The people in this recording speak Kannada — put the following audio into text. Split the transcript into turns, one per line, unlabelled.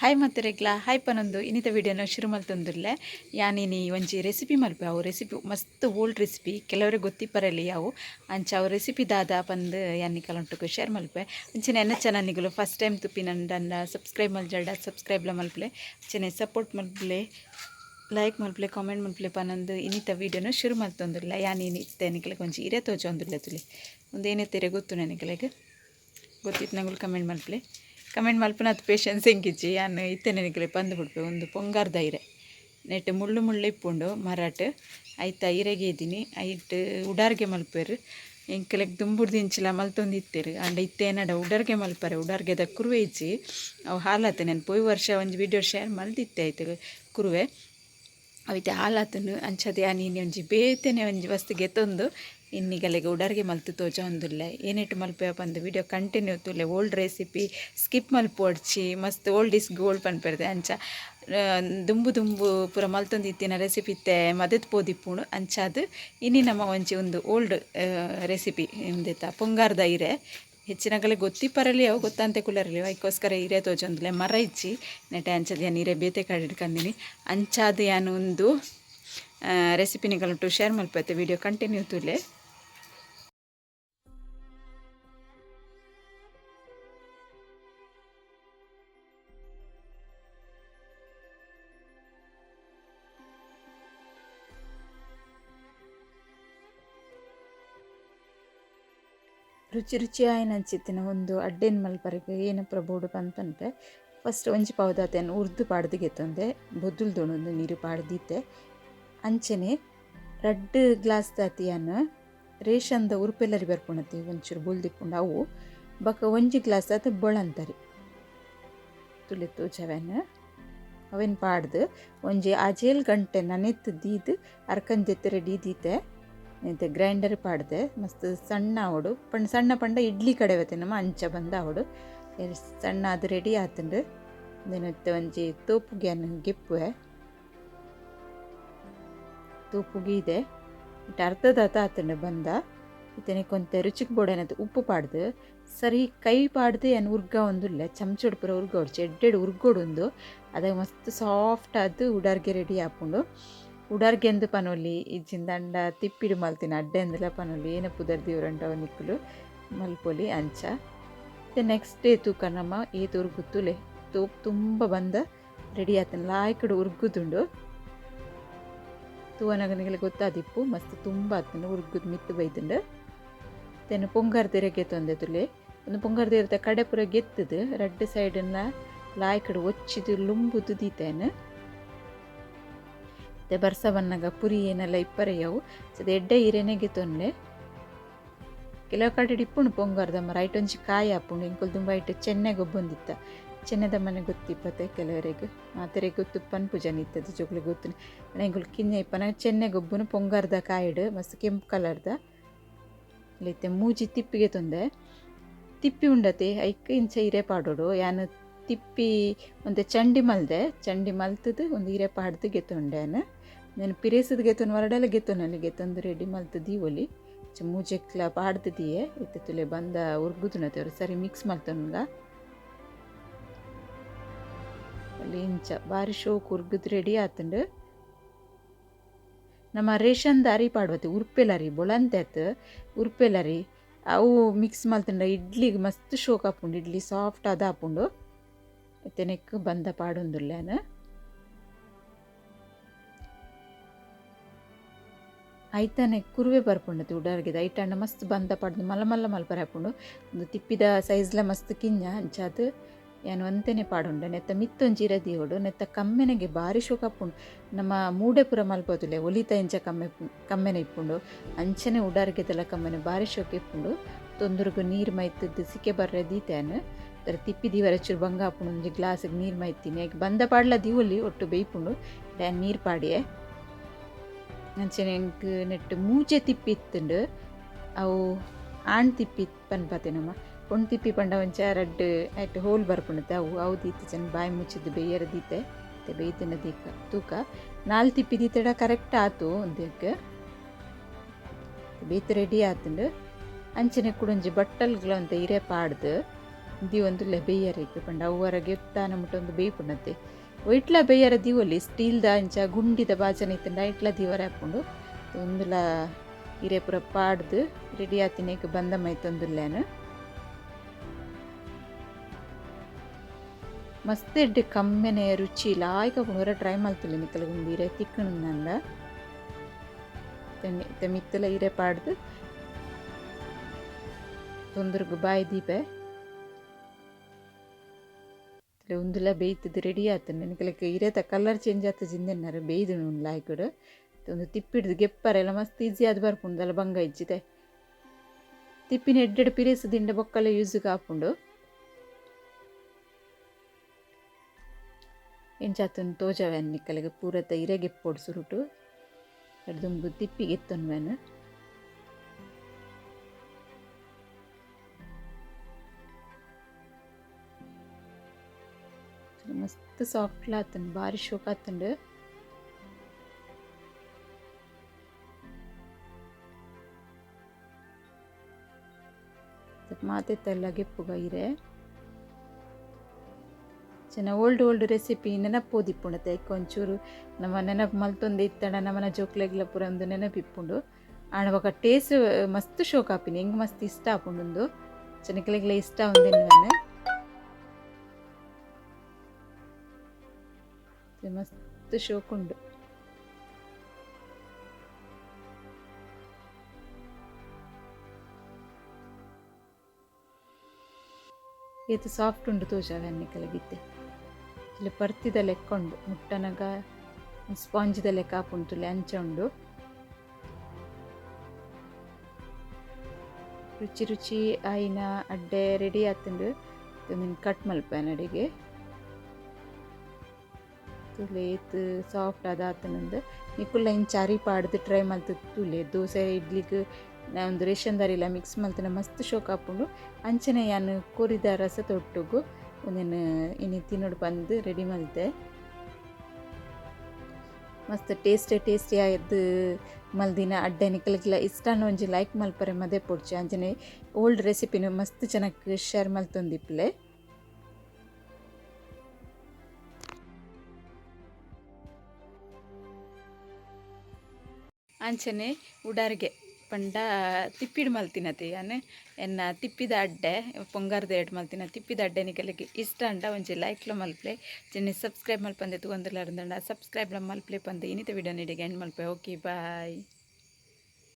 ಹಾಯ್ ಮತ್ತೆ ರೆಗ್ಲ ಹಾಯ್ ಪನೊಂದು ಇನ್ನಿತ ವೀಡಿಯೋನ ಶುರು ಮಲ್ತೊಂದುಲ್ಲೆ ಯಾನಿನಿ ಒಂಜಿ ರೆಸಿಪಿ ಮಲ್ಪೆ ಅವು ರೆಸಿಪಿ ಮಸ್ತ್ ಓಲ್ಡ್ ರೆಸಿಪಿ ಕೆಲವರಿಗೆ ಗೊತ್ತಿಪ್ಪರಲ್ಲಿ ಅವು. ಅಂಚ ಅವು ರೆಸಿಪಿ ದಾದ ಪಂದು ಯಾನಿ ಕಲೊಂಟುಕು ಶೇರ್ ಮಲ್ಪೆ ನೆನ್ನ ಎನ್ನ ಚೆನ್ನಾನಿಗಳು ಫಸ್ಟ್ ಟೈಮ್ ತುಪ್ಪಿ ನನ್ನ ಸಬ್ಸ್ಕ್ರೈಬ್ ಮಲ್ಜಡ ಸಬ್ಸ್ಕ್ರೈಬ್ಲ ಮಲ್ಪಲೆ. ಚೆನ್ನ ಸಪೋರ್ಟ್ ಮಲ್ಪಲೆ ಲೈಕ್ ಮಲ್ಪಲೆ ಕಾಮೆಂಟ್ ಮಲ್ಪಲೆ ಪನೊಂದು ಇನ್ನಿತ ವೀಡಿಯೋನ ಶುರು ಮಲ್ತೊಂದುಲ್ಲ ಯಾನಿ ಇತ್ತೆ ನಿಕ್ಲೆ ಒಂಚಿ ಇರೇ ತೋಜೊಂದುಲ್ಲೆ ತುಲಿ. ಒಂದು ತೆರೆ ಗೊತ್ತು ನನಗೆ ಗೊತ್ತಿತ್ತು ನಂಗೆ ಕಮೆಂಟ್ ಮಲ್ಪಲೆ. ಕಮೆಂಟ್ ಮಲ್ಪನ ಅದು ಪೇಷನ್ಸ್ ಹೆಂಗಿಚ್ಚಿ ಯಾನು ಇತ್ತೆ ಬಂದು ಬಿಡ್ಪೆ ಒಂದು ಪೊಂಗಾರ್ದ ಐರೆ ನೆಟ್ ಮುಳ್ಳು ಮುಳ್ಳು ಇಪ್ಪುಂಡು ಮರಾಟ್ ಐತ ಐರೆಗೆ ಇದ್ದೀನಿ. ಐಟ್ ಉಡಾರ್ಗೆ ಮಲ್ಪೇರು. ಎಂಕಲೆಗ್ ದುಂಬುಡ್ದು ಇಂಚಿಲ ಮಲ್ತೊಂದು ಇತ್ತೇರು. ಅಂಡ ಇತ್ತೇನಡ ಉಡಾರ್ಗೆ ಮಲ್ಪರೆ. ಉಡಾರ್ಗೆದ ಕುರುವೆ ಇಚ್ಚಿ. ಅವು ಹಾಲಾತೆ ನಾನು ಪೋಯ್ ವರ್ಷ ಒಂದು ವಿಡಿಯೋ ಶೇರ್ ಮಲ್ದಿತ್ತೆ ಆಯ್ತು ಕುರುವೆ. ಅವಿತೆ ಹಾಲಾತನು ಅಂಚದೆ ನೀನು ಒಂಜಿ ಬೇತೆನೆ ಒಂಜಿ ವಸ್ತು ಗೆತ್ತೊಂದು ಇನ್ನಿಗಲೆಗೆ ಉಡರ್ಗೆ ಮಲ್ತು ತೋಜ ಏನೆಟ್ ಮಲ್ಪೆಯ ಮಲ್ಪೆ ಪಂದು ವಿಡಿಯೋ ಕಂಟಿನ್ಯೂ ತೂಲೆ. ಓಲ್ಡ್ ರೆಸಿಪಿ ಸ್ಕಿಪ್ ಮಲ್ಪೊಡ್ಚಿ ಮಸ್ತ್ ಓಲ್ಡ್ ಇಸ್ ಗೋಲ್ಡ್ ಪನ್ಪೆರ್ದೆ ಅಂಚ. ದುಂಬು ದುಂಬು ಪೂರ ಮಲ್ತೊಂದು ಇತ್ತಿನ ರೆಸಿಪಿ ಇತ್ತೆ ಮದತ್ ಪೋದಿಪ್ಪುಂಡು ಅಂಚಾದ್ ಇನ್ನಿ ನಮ್ಮ ಒಂಚಿ ಒಂದು ಓಲ್ಡ್ ರೆಸಿಪಿ ಎಂದೆತ್ತ ಪೊಂಗಾರ್ದ ಇರೆ ಹೆಚ್ಚಿನಗಲೆ ಗೊತ್ತಿಪ್ಪರಲಿ ಅವು ಗೊತ್ತಂತೆ ಕುಲರಲಿ. ಅದಕ್ಕೋಸ್ಕರ ಹಿರೆ ತೋಜೊಂದುಲೆ ಮರ ಇಚ್ಚಿ, ನೆಟೆ ಅಂಚದ ಏನು ಹಿರೇ ಬೇತೆ ಕಾಡು ಹಿಡ್ಕಂದಿನಿ ಅಂಚಾದ ಒಂದು ರೆಸಿಪಿನಿಗಳು ಶೇರ್ ಮಲ್ಪತ್ತೆ. ವಿಡಿಯೋ ಕಂಟಿನ್ಯೂ ತುಲೆ. ರುಚಿ ರುಚಿ ಅನ್ಸಿತ್ತಿನ ಒಂದು ಅಡ್ಡೆನ್ ಮಲ್ಪರೆಗ್ ಏನಪ್ಪ ಬೋಡು ಪಂಪನ್ಪೆ ಫಸ್ಟ್ ಒಂಜಿ ಪೌದಾತೆನ್ ಉರ್ದು ಪಾಡ್ದು ಗೆತ್ತೊಂದೆ ಬೊದ್ದುಲ್ ದೊಣೊಂದು ನೀರು ಪಾಡ್ದಿತ್ತೆ. ಅಂಚನೆ ರಡ್ಡ್ ಗ್ಲಾಸ್ ದಾತಿಯನ್ ರೇಷನ್ದ ಉರುಪೆಲ್ಲರಿ ಬರ್ಪುಣತಿ, ಒಂಚೂರು ಬುಲ್ದಿಪ್ಪುಂಡು ಅವು ಬಕ ಒಂಜಿ ಗ್ಲಾಸ್ ದಾತ ಬೊಳಂತರಿ. ತುಳಿತು ಜವೆನ್ ಅವೆನ್ ಪಾಡ್ದು, ಒಂಜಿ ಆಜೇಲ್ ಗಂಟೆ ನನೆತ್ ದೀದ್ ಅರ್ಕಂದೆತ್ತರೆ ರೆಡಿ ಎಂತ ಗ್ರೈಂಡರ್ ಪಾಡ್ದೆ, ಮಸ್ತ್ ಸಣ್ಣ ಅವಡು, ಪಂಡ ಸಣ್ಣ ಪಂಡ ಇಡ್ಲಿ ಕಡೆವತ್ತೆ ನಮ್ಮ ಅಂಚ ಬಂದ ಅವಡು. ಸಣ್ಣ ಅದು ರೆಡಿ ಆತಂಡು. ದಿನತ್ತೆ ಒಂಜಿ ತೋಪು ಗಿಪ್ಪುವೆ. ತೂಪುಗಿ ಇದೆ. ಇಟ್ಟು ಅರ್ಧದಾತ ಆತಂಡು ಬಂದ. ಇತನೆ ಕೊಂತೆ ರುಚಿಗೆ ಬೋಡೇನದು ಉಪ್ಪು ಪಾಡ್ದು. ಸರಿ, ಕೈ ಪಾಡ್ದು ಏನು ಉರ್ಗ ಒಂದುಲ್ಲ ಚಮಚೋಡು ಪೂರ ಉರ್ಗೋಡು ಚೆಡ್ಡೆಡು ಉರ್ಗೋಡು ಅದಾಗ ಮಸ್ತ್ ಸಾಫ್ಟ್ ಆದ್ದು ಉಡಾರ್ಗೆ ರೆಡಿ ಹಾಕೊಂಡು ಉಡಾರ್ಗೆಂದು ಪನೊಲಿ ಇಜ್ಜಿಂದಂಡ ತಿಪ್ಪಿಡು ಮಲ್ತಿನ ಅಡ್ಡೆಂದಲ ಪನೊಲಿ, ಏನ ಪುದರ್ ದೇವ್ರಂಟ ನಿಕ್ಕುಲು, ಮಲ್ಪೊಲಿ, ಅಂಚ. ಮತ್ತೆ ನೆಕ್ಸ್ಟ್ ಡೇ ತೂಕ ಈ ಏತು ಉರ್ಗುತ್ತುಲೆ ತೂಪ್ ತುಂಬ ಬಂದ ರೆಡಿ ಆತನ, ಲಾಯ್ಕಡು ಉರ್ಗುದುಂಡು. ತೂವನಗನಿಗೆ ಗೊತ್ತಾದಿಪ್ಪು, ಮಸ್ತ್ ತುಂಬ ಆತನ, ಉರ್ಗುದ್ ಮಿತ್ತು ಬೈದುಂಡು. ತೆನು ಪೊಂಗಾರ್ ತೆರೆಗೆ ತೊಂದೆ ತುಲೆ ಒಂದು ಪೊಂಗಾರ್ ಕಡೆ ಪುರ ಗೆತ್ತದು, ರಡ್ಡ್ ಸೈಡನ್ನ ಲಾಯ್ಕಡು ಒಚ್ಚಿದು, ಲುಂಬುದು ದೀತೇನು. ಮತ್ತೆ ಬರ್ಸವನ್ನಗ ಪುರಿ ಏನೆಲ್ಲ ಇಪ್ಪರೆಯವು. ಸದ ಎಡ್ಡೆ ಇರೆನೆಗೆ ತೊಂದೆ ಕೆಲವು ಕಡೆ ಇಪ್ಪುಂಡು ಪೊಂಗರ್ದಮ್ಮ ಒಂಜಿ ಕಾಯಿ ಹಾಪುಂಡು ಇಂಕೊಲ್ ತುಂಬ ಇಟ್ಟು ಚೆನ್ನೆ ಗೊಬ್ಬೊಂದಿತ್ತ ಚೆನ್ನದ ಮನೆ ಗೊತ್ತಿಪ್ಪತ್ತೆ ಕೆಲವರಿಗೆ. ಮಾತರೆ ಗೊತ್ತು ಪನ್ಪು ಜನ ಇತ್ತದ ಜೋಗ್ಲು ಗೊತ್ತು ಇಂಕೊಲ್ ಕಿನ್ನೆ ಇಪ್ಪನ ಚೆನ್ನೆ ಗೊಬ್ಬುನು ಪೊಂಗರ್ದ ಕಾಯಿಡು, ಮಸ್ತ್ ಕೆಂಪು ಕಲರ್ದ. ಇಲ್ಲೈತೆ ಮೂಜಿ ತಿಪ್ಪಿಗೆ ತೊಂದೆ. ತಿಪ್ಪಿ ಉಂಡತೆ, ಐಕ್ ಇಂಚ ಇರೆ ಪಾಡೋಡು. ಯಾನು ತಿಪ್ಪಿ ಒಂದು ಚಂಡಿ ಮಲ್ದೆ, ಚಂಡಿ ಮಲ್ತದು, ಒಂದು ಹಿರೆ ಪಾಡ್ದು ಗೆತ್ತೊಂಡ್ಯಾನ ನಾನು ಪಿರೇಸದ ಗೆತ್ತೊಂದು ವರಡೆಲ್ಲ ನನಗೆ ಗೆತ್ತಂದು ರೆಡ್ಡಿ ಮಲ್ತು ದೀವೊಲಿ ಮೂಜೆಕ್ಲ ಪಾಡ್ತಿದ್ದೀಯೆ ಇತ್ತ ತುಲೆ ಬಂದ ಉರ್ಗುದುನತೆಯವರು ಸರಿ ಮಿಕ್ಸ್ ಮಲ್ತೊನ್ಗ ಅಲ್ಲಿ ಇಂಚ ಬಾರಿ ಶೋಕ್ ಉರ್ಗುದ್ ರೆಡಿ ಆತಂಡು. ನಮ್ಮ ರೇಷನ್ ದಾರಿ ಪಾಡ್ವತ್ತೆ, ಉರ್ಪೆಲರಿ ಬೊಳಂತೆತ್ ಉರ್ಪೆಲರಿ, ಅವು ಮಿಕ್ಸ್ ಮಲ್ತಂಡ ಇಡ್ಲಿಗೆ ಮಸ್ತ್ ಶೋಕ್ ಹಾಪುಂಡು ಇಡ್ಲಿ ಸಾಫ್ಟ್ ಅದ ಹಾಪುಂಡು ಇತ್ತೆ ಬಂದ ಪಾಡೊಂದುಲ್ಲೇನು ಐತಾನೆ ಕುರುವೆ ಬರ್ಪುಂಡತಿ ಉಡಾರ್ಗಿದ. ಐಟಣ್ಣ ಮಸ್ತ್ ಬಂದ ಪಡ್ದು ಮಲ್ಲ ಮಲ್ಲ ಮಲ್ಪರ ಹಾಕೊಂಡು ಒಂದು ತಿಪ್ಪಿದ ಸೈಜ್ಲ ಮಸ್ತ್ ಕಿಂಜ ಅಂಚಾದ್ ಏನು ಅಂತೆನೆ ಪಾಡುಂಡ ನೆತ್ತ ಮಿತ್ತೊಂಜಿ ದೀವಡು ನೆತ್ತ ಕಮ್ಮೆನೆಗೆ ಬಾರಿ ಶೋಕ ಹಾಪುಂಡು ನಮ್ಮ ಮೂಡೆ ಪುರ ಮಲ್ಪೋದುಲೆ ಒಲಿತ ಇಂಚ ಕಮ್ಮೆ ಕಮ್ಮೆನೆ ಇಪ್ಪುಂಡು ಅಂಚನೆ ಉಡಾರ್ಗೆದೆಲ್ಲ ಕಮ್ಮೆನೆ ಬಾರಿ ಶೋಕ ಇಪ್ಪುಂಡು ತೊಂದರೆಗೂ ನೀರು ಮೈತದ್ದು ಸಿಕ್ಕೆ ಬರ್ರೆ ದೀತೇನು. ತರ ತಿಪ್ಪಿ ದೀವರ ಚೂರು ಬಂಗ ಹಾಪುಂಡು ಒಂಜಿ ಗ್ಲಾಸಿಗೆ ನೀರು ಮೈತೀನಿ ಬಂದ ಪಾಡ್ಲ ದೀವೊಲಿ ಒಟ್ಟು ಬೇಯ್ಪುಂಡು. ನೀರು ಪಾಡಿಯೇ. ಅಂಚನೆ ಎಂಕ್ ನೆಟ್ಟ್ ಮೂಜೆ ತಿಪ್ಪಿ ಇತ್ತುಂಡು ಅವು ಆಣ್ ತಿಪ್ಪಿ ಪನ್ಪತೆ ನಮ್ಮ ಪೊಣ್ ತಿಪ್ಪಿ ಪಂಡ ಒಂಚ ರಡ್ಡ್ ಐಟ್ ಹೋಲ್ ಬರ್ಪುಂಡತೆ ಅವು ಅವು ದೀತೆ ಚೆನ್ನ ಬಾಯಿ ಮುಚ್ಚಿದ್ದು ಬೇಯರ ದೀತೆ ಬೇಯ್ತಿನ ದೀಕ ತೂಕ ನಾಲ್ ತಿಪ್ಪಿ ದೀತೆಡ ಕರೆಕ್ಟ್ ಆತು ಒಂದಕ್ಕೆ ಬೇಯ್ತು ರೆಡಿ ಆತುಂಡು ಅಂಚನೆ ಕುಡೊಂಜಿ ಬಟ್ಟಲ್ಗಳು ಅಂತ ಇರೆ ಪಾಡ್ದು ದಿ ಒಂದು ಬೇಯರೆ ಇಪ್ಪು ಪಂಡ ಅವ್ವರಗೆ ಎತ್ತಾನ ಮುಟ್ಟೊಂದು ಬೇಯ್ಪುಂಡತೆ ಒಯ್ಟ್ಲ ಬೇಯರ ದಿವೊಲಿ ಸ್ಟೀಲ್ದ ಅಂಚ ಗುಂಡಿದ ಬಾಜನ ಇತ್ತಂಡ ಇಟ್ಲ ದಿವರ ಹಾಕೊಂಡು ಒಂದುಲ ಹಿರೇ ಪೂರ ಪಾಡ್ದು ರೆಡಿ ಆತಿನೇಕ ಬಂದ ಮೈತೊಂದುಲ್ಲೇನು ಮಸ್ತ್ ಎಡ್ಡೆ ಕಮ್ಮೆನೆ ರುಚಿ ಲಾಯ್ಕ ಪುನರ ಟ್ರೈ ಮಲ್ತುಲೆ ಮಿತ್ತಲ ಗುಂಡು ಹಿರೇ ತಿಕ್ಕಣು ನಂದ. ಮಿತ್ತಲ ಹಿರೇ ಪಾಡ್ದು. ತೊಂದರೆಗೆ ಬಾಯಿ ದೀಪ. ಒಂದುಲ ಬೇಯ್ತದ ರೆಡಿ ಆತುಂಡು ನನಗೆ. ಇರೇತ ಕಲರ್ ಚೇಂಜ್ ಆತ ಜಿಂದೆನಾರ ಬೇಯ್ದು ಉಂಡು ಲಾಯ್ಕಡು ಒಂದು ತಿಪ್ಪಿಡ್ದು ಗೆಪ್ಪರೆಲ ಮಸ್ತ್ ಈಸಿ ಆದ್ ಬರ್ಪುಂಡಲ್ಲ ಬಂಗ ಇಜ್ಜಿದೆ. ತಿಪ್ಪಿನ ಎಡ್ಡೆಡ್ ಪಿರೇಸು ದಿಂಡ ಬೊಕ್ಕಲ ಯೂಸ್ಗೆ ಹಾಪುಂಡು. ಎಂಚಾತನ್ನು ತೋಜವೆನ್ ನಿಕ್ಕಲಿಗೆ ಪೂರತ ಇರೆ ಗೆಪ್ಪೊಡು ಸುರುಟು. ಎಡ್ದುಂಬು ತಿಪ್ಪಿಗೆ ಎತ್ತೊನ್ವ್ಯಾನ್ ಮಸ್ತ್ ಸಾಫ್ಟ್ ಆತನ್, ಭಾರಿ ಶೋಕ್ ಮಾತೆ ಮಾತೆತ್ತಲ್ಲ ಗೆಪ್ಪು ಇರೆ. ಚೆನ್ನ ಓಲ್ಡ್ ಓಲ್ಡ್ ರೆಸಿಪಿ ನೆನಪೋದಿಪ್ಪುಂಡತೆ. ಒಂಚೂರು ನಮ್ಮ ನೆನಪು ಮಲ್ತೊಂದು ಇತ್ತಣ, ನಮ್ಮನ ಜೋಕ್ಲೆಗ್ಲ ಪುರ ಒಂದು ನೆನಪಿಪ್ಪುಂಡು. ಆಣವಾಗ ಟೇಸ್ಟ್ ಮಸ್ತ್ ಶೋಕ್ ಆಪಿನಿ. ಹೆಂಗೆ ಮಸ್ತ್ ಇಷ್ಟ ಆಪುಂಡು ಚೆನ್ನಕ್ಲೆಗ್ಲ ಇಷ್ಟ ಒಂದೇನು ಮಸ್ತ್ ಶೋಕುಂಡು ಏತು ಸಾಫ್ಟ್ ಉಂಡು ತೋಜಾವೆ ಅನ್ನಿಕಲಗಿತ್ತೆ ಇಲ್ಲಿ ಪರ್ತಿದ ಲೆಕ್ಕ ಉಂಡು ಮುಟ್ಟನಗ, ಸ್ಪಾಂಜಿದ ಲೆಕ್ಕ ಆಪುಂಟುಲೆ ಅಂಚ ಉಂಡು ರುಚಿ ರುಚಿ ಆಯಿನ ಅಡ್ಡೆ ರೆಡಿ ಆತುಂಡು. ಕಟ್ ಮಲ್ಪೇನ ಅಡಿಗೆ ತುಲೇತ್ ಸಾಫ್ಟ್ ಆದ ಆತನಂದು ನಿಕ್ಕುಲ್ಲ ಇಂಚ ಅರಿ ಪಾಡ್ದು ಟ್ರೈ ಮಲ್ತು ತುಲೆ. ದೋಸೆ, ಇಡ್ಲಿಗೆ ಒಂದು ರೇಷನ್ ದಾರಿಲ ಮಿಕ್ಸ್ ಮಲ್ತನ ಮಸ್ತ್ ಶೋಕ್ ಆಪುಂಡು ಅಂಚನೆ ಯಾನು ಕೋರಿದ ರಸ ತೊಟ್ಟುಗು ಒಂದೇನು ಇನ್ನು ತಿನ್ನೋಡು ಬಂದು ರೆಡಿ ಮಲ್ತೆ ಮಸ್ತ್ ಟೇಸ್ಟಿ ಟೇಸ್ಟಿ ಆಯ್ದು ಮಲ್ದಿನ ಅಡ್ಡೆ ನಿಕ್ಕಲಿಕ್ಕಿಲ್ಲ ಇಷ್ಟ ಒಂಜಿ ಲೈಕ್ ಮಲ್ಪರೆ ಮದೆ ಪೊಡ್ಚಿ. ಅಂಜನೆ ಓಲ್ಡ್ ರೆಸಿಪಿನ ಮಸ್ತ್ ಚೆನ್ನಾಗಿ ಶೇರ್ ಮಲ್ತೊಂದಿಪ್ಲೆ ಅಂಚನೆ ಉಡಾರ್ಗೆ ಪಂಡ ತಿಪ್ಪಿಡ್ ಮಲ್ತಿನತಿ ಯಾನೆ ಎನ್ನ ತಿಪ್ಪಿದ ಅಡ್ಡೆ, ಪೊಂಗಾರ್ದ ಎಡ್ ಮಲ್ತಿನ ತಿಪ್ಪಿದ ಅಡ್ಡೆ ನಿಗಲಿಗೆ ಇಷ್ಟ ಅಂಡ ಒಂಜಿ ಲೈಕ್ಲ ಮಲ್ಪ್ಲೆ. ಚೆನ್ನಿ ಸಬ್ಸ್ಕ್ರೈಬ್ ಮಲ್ಪಂದೆ ಸಬ್ಸ್ಕ್ರೈಬ್ ಸಬ್ಸ್ಕ್ರೈಬ್ಲ ಮಲ್ಪ್ಲೆ ಪಂದೆ. ಇನಿತ ವಿಡಿಯೋ ನೀಡಿಗೆ ಎಂಡ್ ಮಲ್ಪೆ. Okay bye